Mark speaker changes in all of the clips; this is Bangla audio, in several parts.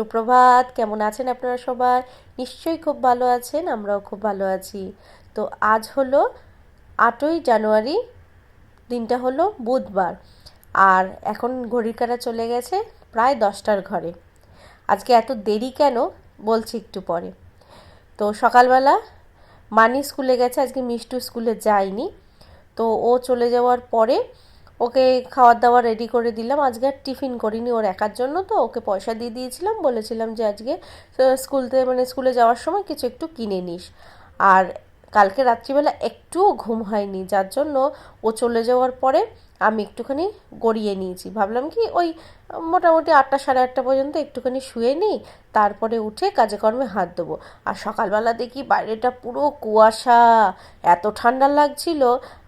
Speaker 1: সুপ্রভাত, কেমন আছেন আপনারা সবাই? নিশ্চয়ই খুব ভালো আছেন, আমরাও খুব ভালো আছি। তো আজ হলো আটই জানুয়ারি, দিনটা হলো বুধবার। আর এখন ঘড়ির কাটা চলে গেছে প্রায় দশটার ঘরে। আজকে এত দেরি কেন? বলছি একটু পরে। তো সকালবেলা মানি স্কুলে গেছে, আজকে মিষ্টু স্কুলে যায়নি। তো ও চলে যাওয়ার পরে ওকে খাওয়ার দাওয়ার রেডি করে দিলাম। আজকে আর টিফিন করিনি ওর একার জন্য তো। ওকে পয়সা দিয়ে দিয়েছিলাম। বলেছিলাম যে আজকে স্কুলতে মানে স্কুলে যাওয়ার সময় কিছু একটু কিনে নিস। আর কালকে রাত্রিবেলা একটুও ঘুম হয়নি। যার জন্য ও চলে যাওয়ার পরে আমি একটুখানি গড়িয়ে নিয়েছি। ভাবলাম কি ওই মোটামুটি আটটা সাড়ে আটটা পর্যন্ত একটুখানি শুয়ে নিই, তারপরে উঠে কাজে কর্মে হাত দেবো আর সকালবেলা দেখি বাইরেটা পুরো কুয়াশা, এত ঠান্ডা লাগছিল।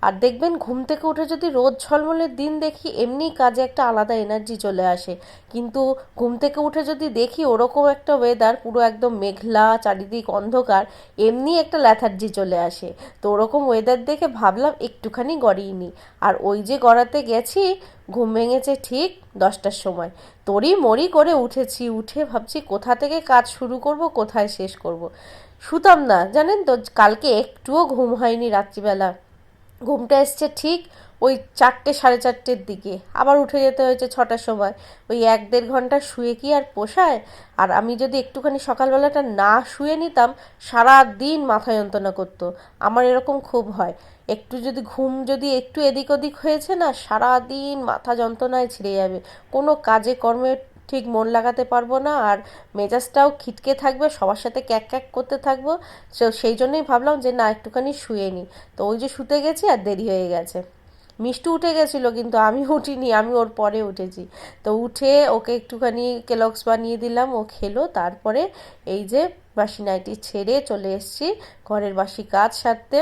Speaker 1: আর দেখবেন ঘুম থেকে উঠে যদি রোদ ঝলমলের দিন দেখি, এমনি কাজে একটা আলাদা এনার্জি চলে আসে। কিন্তু ঘুম থেকে উঠে যদি দেখি ওরকম একটা ওয়েদার পুরো একদম মেঘলা, চারিদিক অন্ধকার, এমনি একটা ল্যাথার্জি চলে আসে। তো ওরকম ওয়েদার দেখে ভাবলাম একটুখানি গড়িয়ে নিই আর ওই যে গড়াতে গেছি, ঘুম ভেঙেছে ঠিক দশটার সময়। তড়ি মরি করে উঠেছি, উঠে ভাবছি কোথা থেকে কাজ শুরু করব, কোথায় শেষ করব। শুতাম না, জানেন তো, কালকে একটুও ঘুম হয়নি রাত্রিবেলা। ঘুমটা এসছে ঠিক ওই চারটে, সাড়ে চারটের দিকে। আবার উঠে যেতে হয়েছে ছটার সময়। ওই এক দেড় ঘণ্টা শুয়ে কি আর পোষায়? আর আমি যদি একটুখানি সকালবেলাটা না শুয়ে নিতাম সারা দিন মাথা যন্ত্রণা করতো। আমার এরকম খুব হয়। একটু যদি ঘুম যদি একটু এদিক ওদিক হয়েছে না সারা দিন মাথা যন্ত্রণায় ছিঁড়ে যাবে। কোনো কাজে কর্মে ঠিক মন লাগাতে পারব না আর মেজাজটাও খিটকে থাকবে, সবার সাথে ক্যাক ক্যাক করতে থাকব। তো সেই জন্যই ভাবলাম যে না, একটুখানি শুয়ে নিই। তো ওই যে শুতে গেছি আর দেরি হয়ে গেছে। মিষ্টি উঠে গেছিল কিন্তু আমি উঠিনি, আমি ওর পরে উঠেছি। তো উঠে ওকে একটুখানি কেলক্স বানিয়ে দিলাম, ও খেলো। তারপরে এই যে বাসি নাইটি ছেড়ে চলে এসেছি ঘরের বাসি কাজ সারতে।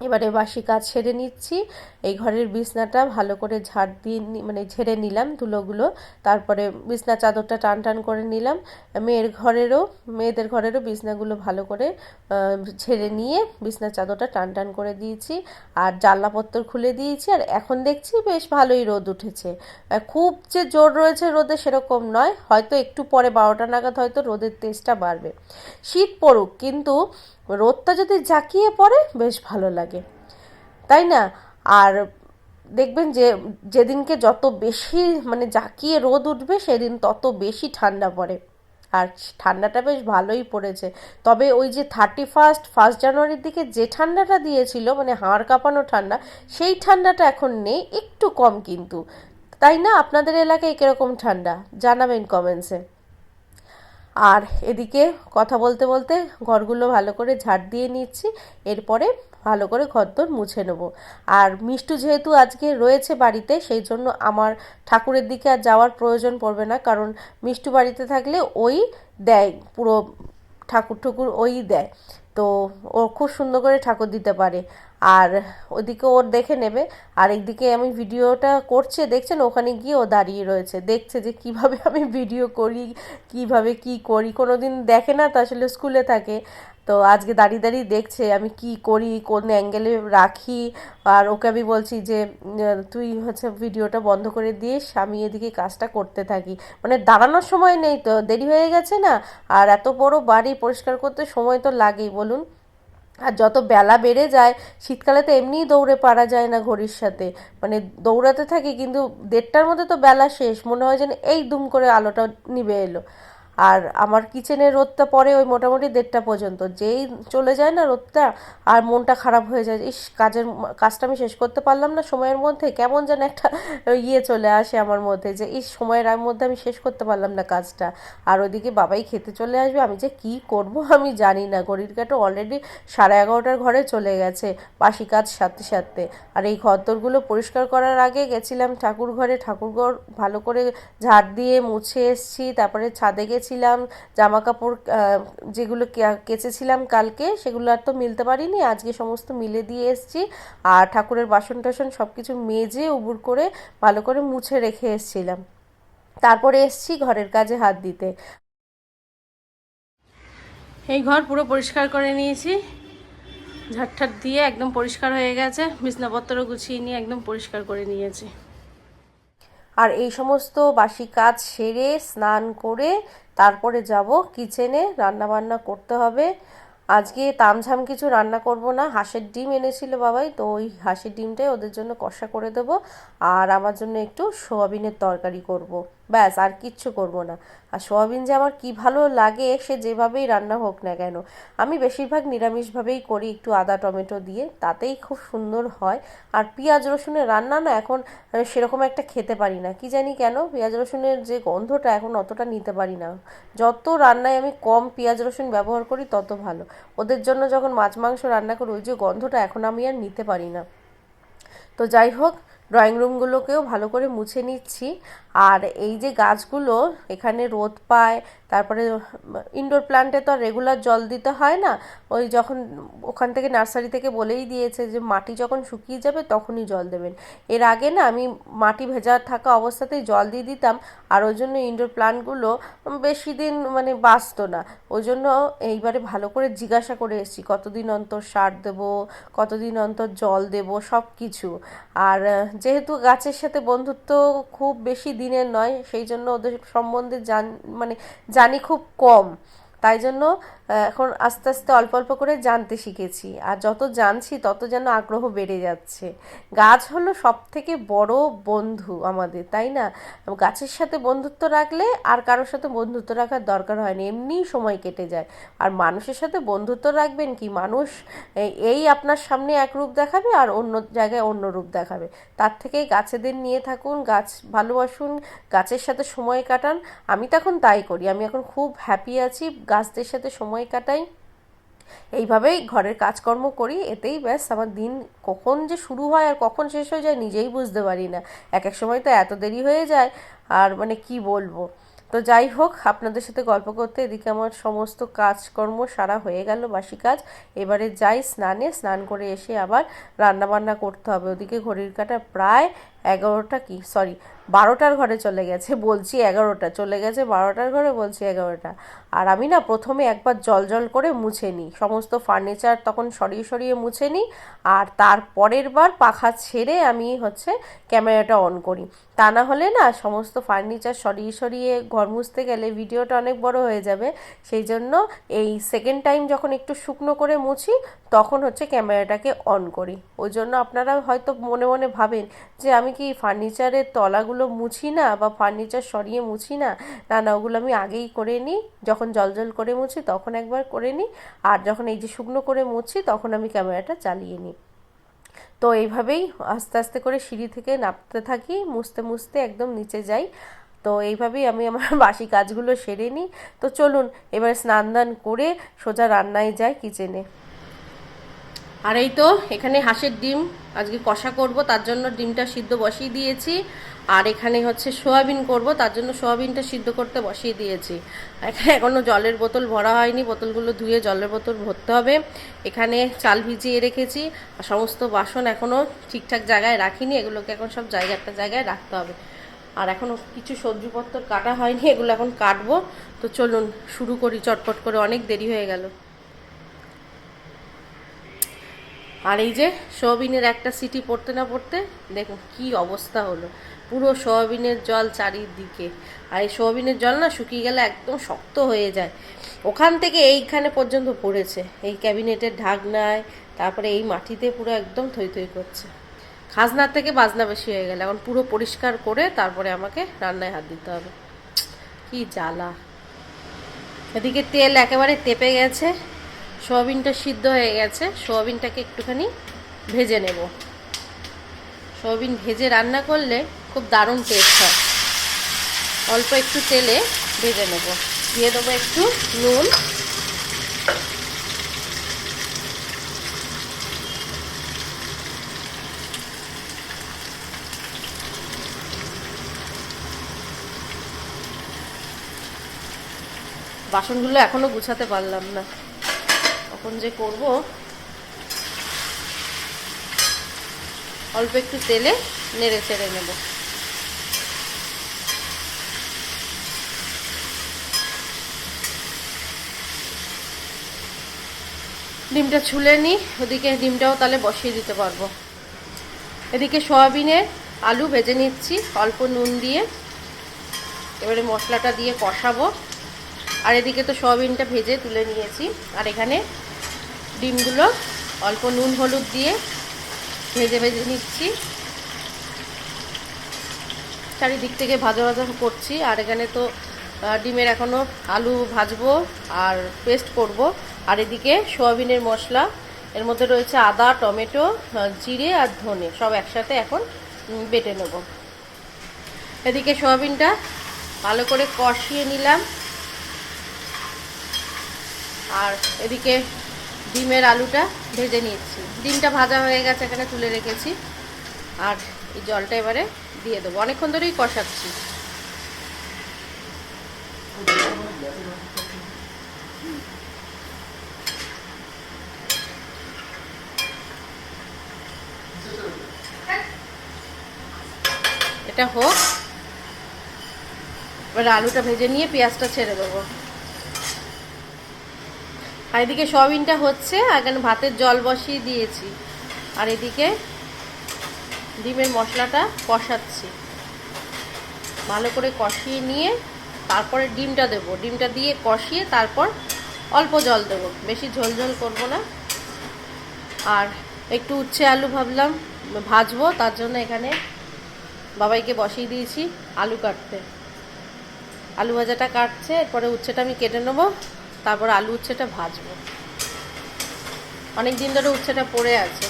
Speaker 1: এবারে বাসি কাজ সেরে নিচ্ছি। এই ঘরের বিছনাটা ভালো করে ঝাড় দিয়ে মানে ঝেড়ে নিলাম ধুলোগুলো তারপরে বিছনা চাদরটা টান টান করে নিলাম। মেয়ের ঘরেরও, মেয়েদের ঘরেরও বিছনাগুলো ভালো করে ঝেড়ে নিয়ে বিছনা চাদরটা টান টান করে দিয়েছি। আর জানলাপত্র খুলে দিয়েছি। আর এখন দেখছি বেশ ভালোই রোদ উঠেছে। খুব যে জোর রয়েছে রোদে সেরকম নয়। হয়তো একটু পরে বারোটা নাগাদ হয়তো রোদের তেজটা বাড়বে। শীত পড়ুক, কিন্তু রোদটা যদি জাঁকিয়ে পড়ে, বেশ ভালো লাগে। তাই না? আর দেখবেন যে, যেদিনকে যত বেশি মানে জাঁকিয়ে রোদ উঠবে, সেদিন তত বেশি ঠান্ডা পড়ে। আর ঠান্ডাটা বেশ ভালোই পড়েছে। তবে ওই যে থার্টি ফার্স্ট ফার্স্ট জানুয়ারির দিকে যে ঠান্ডাটা দিয়েছিল মানে হাড় কাঁপানো ঠান্ডা, সেই ঠান্ডাটা এখন নেই, একটু কম কিন্তু। তাই না? আপনাদের এলাকায় কীরকম ঠান্ডা? জানাবেন কমেন্টসে আর এদিকে কথা বলতে বলতে ঘরগুলো ভালো করে ঝাড় দিয়ে নিচ্ছি, এরপরে ভালো করে ঘরদোর মুছে নেব। আর মিষ্টু যেহেতু আজকে রয়েছে বাড়িতে, সেই জন্য আমার ঠাকুরের দিকে আর যাওয়ার প্রয়োজন পড়বে না, কারণ মিষ্টু বাড়িতে থাকলে ওই দেয়, পুরো ঠাকুর ঠুকুর ওই দেয়। তো ও খুব সুন্দর করে ঠাকুর দিতে পারে। আর ওদিকে ওর দেখে নেবে। আর একদিকে আমি ভিডিওটা করছে, দেখছেন? ওখানে গিয়ে ও দাঁড়িয়ে রয়েছে। দেখছে যে কীভাবে আমি ভিডিও করি, কীভাবে কি করি? কোনো দিন দেখে না, তো আসলে স্কুলে থাকে। তো আজকে দাঁড়িয়ে দাঁড়িয়ে দেখছে আমি কি করি, কোন অ্যাঙ্গেলে রাখি। আর ওকে আমি বলছি যে তুই হচ্ছে ভিডিওটা বন্ধ করে দিস, আমি এদিকে কাজটা করতে থাকি। মানে দাঁড়ানোর সময় নেই তো, দেরি হয়ে গেছে না? আর এত বড় বাড়ি পরিষ্কার করতে সময় তো লাগেই, বলুন। আর যত বেলা বেড়ে যায়, শীতকালে তো এমনিই দৌড়ে পারা যায় না ঘড়ির সাথে। মানে দৌড়াতে থাকি, কিন্তু দেড়টার মধ্যে তো বেলা শেষ। মনে হয় যেন এই দুম করে আলোটা নিবে এলো। আর আমার কিচেনের রোদটা পরে ওই মোটামুটি দেড়টা পর্যন্ত। যেই চলে যায় না রোদটা, আর মনটা খারাপ হয়ে যায়, ইস, কাজের কাজটা আমি শেষ করতে পারলাম না সময়ের মধ্যে, কেমন যেন একটা ইয়ে চলে আসে আমার মধ্যে যে এই সময়ের মধ্যে আমি শেষ করতে পারলাম না কাজটা। আর ওদিকে বাবাই খেতে চলে আসবে, আমি যে কি করব আমি জানি না। ঘড়ির কাটা অলরেডি সাড়ে এগারোটার ঘরে চলে গেছে, বাসি কাজ সাথে সাথে আর এই ঘরদোরগুলো পরিষ্কার করার আগে গেছিলাম ঠাকুর ঘরে, ঠাকুরঘর ভালো করে ঝাড় দিয়ে মুছে এসছি, তারপরে ছাদে গেছি। কেচেছিলাম জামা কাপড় যেগুলো কেচেছিলাম কালকে সেগুলো আর তো মিলতে পারিনি আজকে সমস্ত মিলে দিয়ে এসছি। আর ঠাকুরের বাসন টাসন সব কিছু মেজে উবুর করে ভালো করে মুছে রেখে এসছিলাম। তারপরে এসছি ঘরের কাজে হাত দিতে। এই ঘর পুরো পরিষ্কার করে নিয়েছি। ঝাড়ঠাট দিয়ে একদম পরিষ্কার হয়ে গেছে। বিছনাপত্র গুছিয়ে নিয়ে একদম পরিষ্কার করে নিয়েছি। আর এই সমস্ত বাসি কাজ সেরে স্নান করে তারপরে যাব কিচেনে রান্না বান্না করতে হবে আজকে তামঝাম কিছু রান্না করব না, হাঁসের ডিম এনেছিল বাবাই, তো ওই হাঁসের ডিমটাই ওদের জন্য কষা করে দেব আর আমার জন্য একটু সোয়াবিনের তরকারি করব। ব্যাস, আর কিচ্ছু করব না। আর সোয়াবিন যে আমার কি ভালো লাগে, সে যেভাবেই রান্না হোক না কেন, আমি বেশিরভাগ নিরামিষভাবেই করি, একটু আদা, টমেটো দিয়ে, তাতেই খুব সুন্দর হয়। আর পেঁয়াজ রসুনের রান্না না এখন সেরকম একটা খেতে পারি না। কি জানি কেন, পেঁয়াজ রসুনের যে গন্ধটা এখন অতটা নিতে পারি না। যত রান্নায় আমি কম পেঁয়াজ রসুন ব্যবহার করি, তত ভালো। ওদের জন্য যখন মাছ মাংস রান্না করি, ওই যে গন্ধটা এখন আমি আর নিতে পারি না। তো যাই হোক ড্রয়িং রুমগুলোকেও ভালো করে মুছে নিচ্ছি। আর এই যে গাছগুলো এখানে রোদ পায়, তারপরে ইনডোর প্ল্যান্টে তো আর রেগুলার জল দিতে হয় না। ওই যখন ওখান থেকে নার্সারি থেকে বলেই দিয়েছে যে মাটি যখন শুকিয়ে যাবে তখনই জল দেবেন। এর আগে না আমি মাটি ভেজা থাকা অবস্থাতেই জল দিয়ে দিতাম, আর ওই জন্য ইনডোর প্ল্যান্টগুলো বেশি দিন মানে বাঁচতো না। ওই জন্য এইবারে ভালো করে জিজ্ঞাসা করে এসেছি, কতদিন অন্তর সার দেব, কতদিন অন্তর জল দেব সব কিছু আর যেহেতু গাছের সাথে বন্ধুত্ব খুব বেশি দিনের নয়, সেই জন্য ওদের সম্বন্ধে জান মানে জানি খুব কম। তাই জন্য এখন আস্তে আস্তে অল্প অল্প করে জানতে শিখেছি। আর যত জানছি, তত যেন আগ্রহ বেড়ে যাচ্ছে। গাছ হলো সব থেকে বড় বন্ধু আমাদের, তাই না? গাছের সাথে বন্ধুত্ব রাখলে আর কারোর সাথে বন্ধুত্ব রাখার দরকার হয় না, এমনিই সময় কেটে যায়। আর মানুষের সাথে বন্ধুত্ব রাখবেন কি? মানুষ এই- আপনার সামনে এক রূপ দেখাবে আর অন্য জায়গায় অন্য রূপ দেখাবে। তার থেকে গাছেদের নিয়ে থাকুন, গাছ ভালোবাসুন, গাছের সাথে সময় কাটান। আমি তখন তাই করি। আমি এখন খুব হ্যাপি আছি, গাছদের সাথে সময় কাটাই। এইভাবেই ঘরের কাজকর্ম করি, এতেই ব্যাস আমার দিন কখন যে শুরু হয় আর কখন শেষ হয়ে যায় নিজেই বুঝতে পারি না। এক এক সময় তো এত দেরি হয়ে যায়, আর মানে কি বলব? তো যাই হোক, আপনাদের সাথে গল্প করতে এদিকে আমার সমস্ত কাজকর্ম সারা হয়ে গেল, বাসি কাজ। এবারে যাই স্নানে, স্নান করে এসে আবার রান্না বান্না করতে হবে। ওদিকে ঘড়ির কাটা প্রায় এগারোটা কি সরি বারোটার ঘরে চলে গেছে, বলছি এগারোটা। চলে গেছে বারোটার ঘরে, বলছি এগারোটা। আর আমি না প্রথমে একবার জল জল করে মুছে নিই। সমস্ত ফার্নিচার তখন সরিয়ে সরিয়ে মুছে নিই। আর তারপরের বার পাখা ছেড়ে আমি হচ্ছে ক্যামেরাটা অন করি। তা না হলে না সমস্ত ফার্নিচার সরিয়ে সরিয়ে ঘর মুছতে গেলে ভিডিওটা অনেক বড় হয়ে যাবে। সেই জন্য এই সেকেন্ড টাইম যখন একটু শুকনো করে মুছি, তখন হচ্ছে ক্যামেরাটাকে অন করি। ওই জন্য আপনারা হয়তো মনে মনে ভাবেন যে আমি কি ফার্নিচারের তলাগুলো মুছি না বা ফার্নিচার সরিয়ে মুছি না? না না, ওগুলো আমি আগেই করে নিই। যখন জল জল করে মুছি তখন একবার করে নিই। আর যখন এই যে শুকনো করে মুছি, তখন আমি ক্যামেরাটা চালিয়ে নিই। তো এইভাবেই আস্তে আস্তে করে সিঁড়ি থেকে নামতে থাকি, মুছতে মুছতে একদম নিচে যাই। তো এইভাবেই আমি আমার বাসি কাজগুলো সেরে নিই। তো চলুন, এবার স্নান দান করে সোজা রান্নায় যাই কিচেনে। আর এই তো, এখানে হাঁসের ডিম, আজকে কষা করব, তার জন্য ডিমটা সিদ্ধ বসিয়ে দিয়েছি। আর এখানে হচ্ছে সোয়াবিন করব, তার জন্য সোয়াবিনটা সিদ্ধ করতে বসিয়ে দিয়েছি। এখানে এখনও জলের বোতল ভরা হয়নি, বোতলগুলো ধুয়ে জলের বোতল ভরতে হবে। এখানে চাল ভিজিয়ে রেখেছি, আর সমস্ত বাসন এখনও ঠিকঠাক জায়গায় রাখিনি, এগুলোকে এখন সব জায়গা একটা জায়গায় রাখতে হবে। আর এখনও কিছু সবজিপত্র কাটা হয়নি, এগুলো এখন কাটবো। তো চলুন, শুরু করি, চটপট করে, অনেক দেরি হয়ে গেল। আর এই যে সোয়াবিনের একটা সিটি পড়তে না পড়তে, দেখুন কি অবস্থা হলো। পুরো সোয়াবিনের জল চারিদিকে। আর এই সোয়াবিনের জল না শুকিয়ে গেলে একদম শক্ত হয়ে যায়। ওখান থেকে এইখানে পর্যন্ত পড়েছে। এই ক্যাবিনেটের ঢাকনায়, তারপরে এই মাটিতে পুরো একদম থই থই করছে। খাজনার থেকে বাজনা বেশি হয়ে গেল। এখন পুরো পরিষ্কার করে তারপরে আমাকে রান্নায় হাত দিতে হবে। কি জ্বালা। এদিকে তেল একেবারে তেপে গেছে। সোয়াবিনটা সিদ্ধ হয়ে গেছে। সোয়াবিনটাকে একটুখানি ভেজে নেব। সোয়াবিন ভেজে রান্না করলে খুব দারুণ টেস্ট হয়। অল্প একটু তেলে ভেজে নেব। দিয়ে দেবো একটু নুন। বাসনগুলো এখনও গুছাতে পারলাম না। কখন যে করব, অল্প একটু তেলে নেড়ে চেড়ে নেব। ডিমটা ছুলে নিই ওদিকে ডিমটাও তাহলে বসিয়ে দিতে পারব। এদিকে সয়াবিনে আলু ভেজে নিচ্ছি, অল্প নুন দিয়ে। এবারে মশলাটা দিয়ে কষাবো। আর এদিকে তো সয়াবিনটা ভেজে তুলে নিয়েছি। আর এখানে ডিমগুলো অল্প নুন হলুদ দিয়ে ভেজে ভেজে নিচ্ছি। চারিদিক থেকে ভাজা ভাজা করছি। আর এখানে তো ডিমের এখনও আলু ভাজবো আর পেস্ট করব। আর এদিকে সোয়াবিনের মশলা, এর মধ্যে রয়েছে আদা, টমেটো জিরে আর ধনে, সব একসাথে এখন বেটে নেব। এদিকে সোয়াবিনটা ভালো করে কষিয়ে নিলাম। আর এদিকে ডিমের আলুটা ভেজে নিচ্ছি। ডিমটা ভাজা হয়ে গেছে, এখানে তুলে রেখেছি। আর এই জলটা এবারে দিয়ে দেবো। অনেকক্ষণ ধরেই কষাচ্ছি। এটা হোক। এবার আলুটা ভেজে নিয়ে পেঁয়াজটা ছেড়ে দেবো। আর এদিকে সয়াবিনটা হচ্ছে এখানে ভাতের জল বসিয়ে দিয়েছি। আর এদিকে ডিমের মশলাটা কষাচ্ছি। ভালো করে কষিয়ে নিয়ে তারপরে ডিমটা দেবো। ডিমটা দিয়ে কষিয়ে তারপর অল্প জল দেবো। বেশি ঝোল ঝোল করব না। আর একটু উচ্ছে আলু ভাবলাম, ভাজবো, তার জন্য এখানে বাবাইকে বসিয়ে দিয়েছি আলু কাটতে। আলু ভাজাটা কাটছে, এরপরে উচ্ছেটা আমি কেটে নেব, তারপর আলু উচ্ছেটা ভাজবো। অনেক দিন ধরে উচ্ছেটা পড়ে আছে।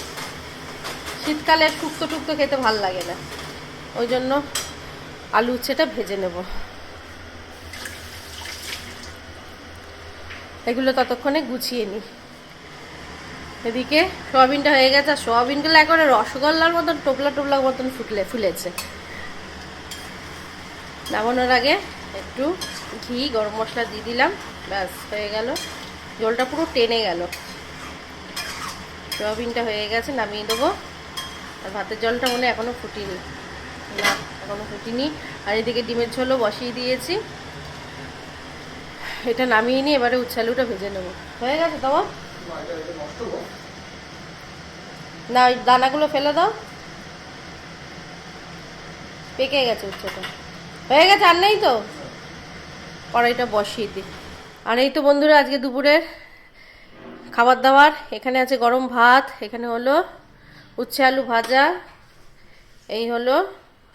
Speaker 1: শীতকালে শুক্তো টুক্তো খেতে ভালো লাগে না। ওই জন্য আলু উচ্ছেটা ভেজে নেব। এগুলো ততক্ষণে গুছিয়ে নিই। এদিকে সোয়াবিনটা হয়ে গেছে, আর সোয়াবিনগুলো একেবারে রসগোল্লার মতন, টোপলা টোপলার মতন ফুটলে, ফুলেছে। নামানোর আগে একটু ঘি, গরম মশলা দিয়ে দিলাম, ব্যাস, হয়ে গেল। জলটা পুরো টেনে গেল। সোয়াবিনটা হয়ে গেছে, নামিয়ে দেবো। আর ভাতের জলটা মনে এখনও ফুটিনি। না এখনও ফুটিনি। আর এদিকে ডিমের ঝোলও বসিয়ে দিয়েছি। এটা নামিয়ে নিয়ে এবারে উচ্ছালুটা ভেজে নেব। হয়ে গেছে তোমার না ওই দানাগুলো ফেলে দাও। পেকে গেছে উচ্ছেটা হয়ে গেছে, আর নেই তো? কড়াইটা বসিয়ে দিই। আর এই তো বন্ধুরা, আজকে দুপুরের খাবার দাবার। এখানে আছে গরম ভাত, এখানে হলো উচ্ছে আলু ভাজা, এই হলো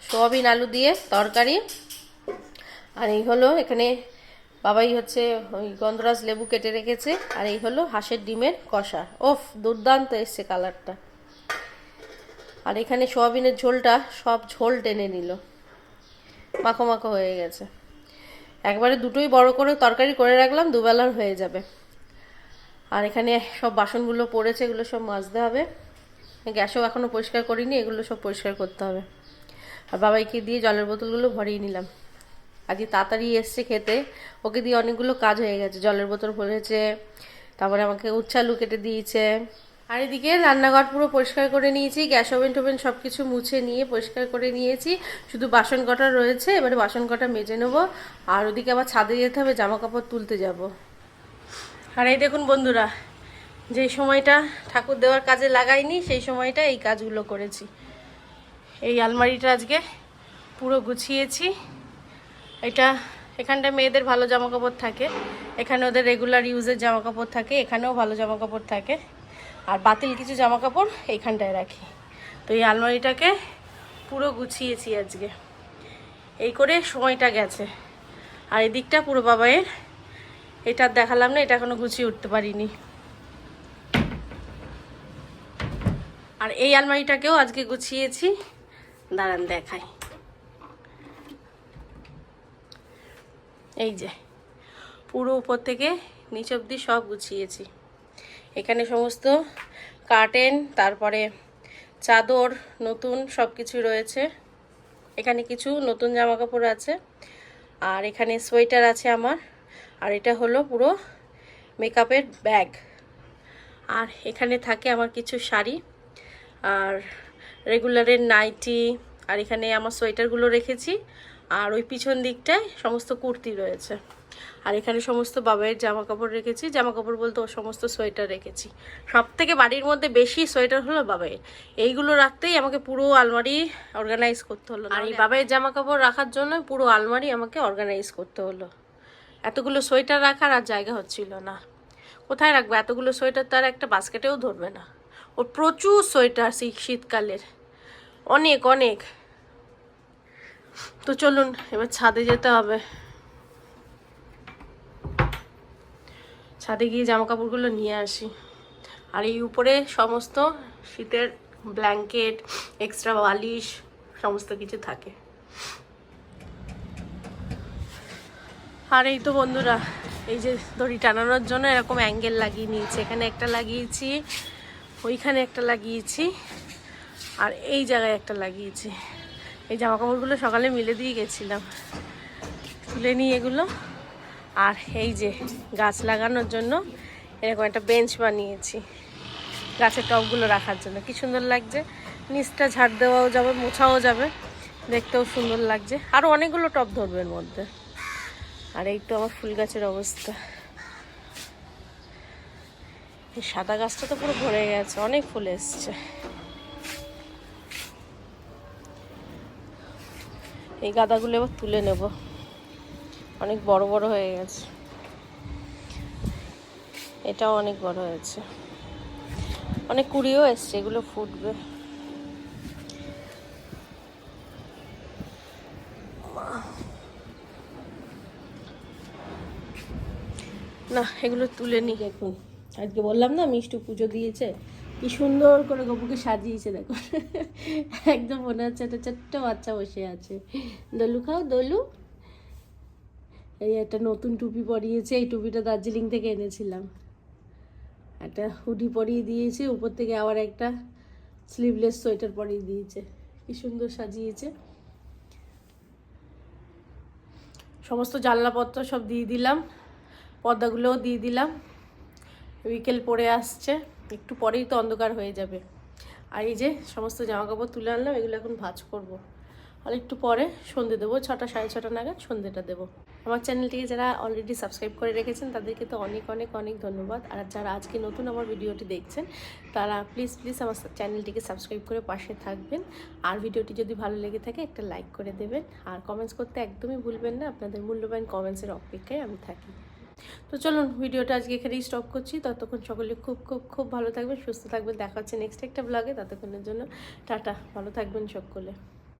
Speaker 1: সোয়াবিন আলু দিয়ে তরকারি। আর এই হলো এখানে বাবাই হচ্ছে ওই গন্ধরাজ লেবু কেটে রেখেছে, আর এই হলো হাঁসের ডিমের কষা। ওফ, দুর্দান্ত এসছে কালারটা। আর এখানে সোয়াবিনের ঝোলটা সব ঝোল টেনে নিল। মাখো মাখো হয়ে গেছে। একবারে দুটোই বড় করে তরকারি করে রাখলাম দুবেলার হয়ে যাবে। আর এখানে সব বাসনগুলো পড়েছে, এগুলো সব মাজতে হবে। গ্যাসও এখনও পরিষ্কার করিনি, এগুলো সব পরিষ্কার করতে হবে। আর বাবাইকে দিয়ে জলের বোতলগুলো ভরিয়ে নিলাম। আজকে তাড়াতাড়ি এসছে খেতে। ওকে দিয়ে অনেকগুলো কাজ হয়ে গেছে। জলের বোতল ভরেছে, তারপরে আমাকে উচ্ছালু কেটে দিয়েছে। আর এদিকে রান্নাঘর পুরো পরিষ্কার করে নিয়েছি, গ্যাস ওভেন টোভেন সব কিছু মুছে নিয়ে পরিষ্কার করে নিয়েছি। শুধু বাসন কটা রয়েছে, এবারে বাসন কটা মেজে নেব। আর ওদিকে আবার ছাদে যেতে হবে জামা কাপড় তুলতে যাব। আর এই দেখুন বন্ধুরা যেই সময়টা ঠাকুর দেওয়ার কাজে লাগাইনি, সেই সময়টা এই কাজগুলো করেছি। এই আলমারিটা আজকে পুরো গুছিয়েছি। এটা এখানটা মেয়েদের ভালো জামা কাপড় থাকে, এখানে ওদের রেগুলার ইউজের জামা কাপড় থাকে, এখানেও ভালো জামা কাপড় থাকে। আর বাতিল কিছু জামা কাপড় এইখানটায় রাখি। তো এই আলমারিটাকে পুরো গুছিয়েছি আজকে। এই করে সময়টা গেছে। আর এদিকটা পুরো বাবাইয়ের এটা দেখালাম না, এটা এখনও গুছিয়ে উঠতে পারিনি। আর এই আলমারিটাকেও আজকে গুছিয়েছি। দাঁড়ান দেখাই। এই যে, পুরো উপর থেকে নিচ অবধি সব গুছিয়েছি। এখানে সমস্ত কার্টেন তারপরে চাদর, নতুন সব কিছু রয়েছে। এখানে কিছু নতুন জামা কাপড় আছে, আর এখানে সোয়েটার আছে আমার, আর এটা হলো পুরো মেকআপের ব্যাগ। আর এখানে থাকে আমার কিছু শাড়ি, আর রেগুলারের নাইটি আর এখানে আমার সোয়েটারগুলো রেখেছি। আর ওই পিছন দিকটায় সমস্ত কুর্তি রয়েছে। আর এখানে সমস্ত বাবাইয়ের জামা কাপড় রেখেছি। জামা কাপড় বলতে ওর সমস্ত সোয়েটার রেখেছি। সব থেকে বাড়ির মধ্যে বেশি সোয়েটার হলো বাবাইয়ের। এইগুলো রাখতেই আমাকে পুরো আলমারি অর্গানাইজ করতে হলো। আর এই বাবাইয়ের জামা কাপড় রাখার জন্য পুরো আলমারি আমাকে অর্গানাইজ করতে হলো। এতগুলো সোয়েটার রাখার আর জায়গা হচ্ছিল না। কোথায় রাখব? এতগুলো সোয়েটার তার একটা বাস্কেটেও ধরবে না। ওর প্রচুর সোয়েটার শীত শীতকালের। অনেক অনেক। তো চলুন, এবার ছাদে যেতে হবে। ছাদে গিয়ে জামা কাপড়গুলো নিয়ে আসি। আর এই উপরে সমস্ত শীতের ব্ল্যাঙ্কেট, এক্সট্রা বালিশ, সমস্ত কিছু থাকে। আর এই তো বন্ধুরা, এই যে দড়ি টানানোর জন্য এরকম অ্যাঙ্গেল লাগিয়ে নিয়েছি। এখানে একটা লাগিয়েছি, ওইখানে একটা লাগিয়েছি, আর এই জায়গায় একটা লাগিয়েছি। এই জামা কাপড়গুলো সকালে মিলে দিয়ে গেছিলাম। তুলে নিই এগুলো। আর এই যে গাছ লাগানোর জন্য এরকম একটা বেঞ্চ বানিয়েছি গাছের টবগুলো রাখার জন্য। কি সুন্দর লাগছে। নিচটা ঝাড় দেওয়াও যাবে, মোছাও যাবে। দেখতেও সুন্দর লাগছে। আরও অনেকগুলো ধরবে এর মধ্যে। আর এই তো আমার ফুল গাছের অবস্থা। সাদা গাছটা তো পুরো ভরে গেছে, অনেক ফুল এসছে। এই গাদাগুলো এবার তুলে নেব। অনেক বড় বড় হয়ে গেছে। এটাও অনেক বড় হয়েছে। অনেক কুড়িও এসছে এগুলো ফুটবে। না, এগুলো তুলে নি দেখুন, আজকে বললাম না, মিষ্টি পুজো দিয়েছে। কি সুন্দর করে গপুকে সাজিয়েছে, দেখো। একদম মনে হচ্ছে একটা ছোট্ট বাচ্চা বসে আছে। দলু খাও, দলু। এই একটা নতুন টুপি পরিয়েছে, এই টুপিটা দার্জিলিং থেকে এনেছিলাম। একটা হুডি পরিয়ে দিয়েছে, উপর থেকে আবার একটা স্লিভলেস সোয়েটার পরিয়ে দিয়েছে। কি সুন্দর সাজিয়েছে। সমস্ত জানলাপত্র সব দিয়ে দিলাম, পর্দাগুলোও দিয়ে দিলাম। বিকেল পরে আসছে। একটু পরেই তো অন্ধকার হয়ে যাবে। আর এই যে সমস্ত জামা কাপড় তুলে আনলাম, এগুলো এখন ভাজ করব। আর একটু পরে সন্ধে দেবো, ছটা সাড়ে ছটা নাগাদ সন্ধেটা দেবো। আমার চ্যানেলটিকে যারা অলরেডি সাবস্ক্রাইব করে রেখেছেন, তাদেরকে তো অনেক অনেক অনেক ধন্যবাদ। আর যারা আজকে নতুন আমার ভিডিওটি দেখছেন, তারা প্লিজ প্লিজ আমার চ্যানেলটিকে সাবস্ক্রাইব করে পাশে থাকবেন। আর ভিডিওটি যদি ভালো লেগে থাকে, একটা লাইক করে দেবেন। আর কমেন্টস করতে একদমই ভুলবেন না, আপনাদের মূল্যবান কমেন্টসের অপেক্ষায় আমি থাকি। তো চলুন, ভিডিওটা আজকে এখানেই স্টপ করছি। ততক্ষণ সকলে খুব খুব খুব ভালো থাকবেন, সুস্থ থাকবেন। দেখা হচ্ছে নেক্সট একটা ব্লগে ততক্ষণের জন্য টাটা, ভালো থাকবেন সকলে।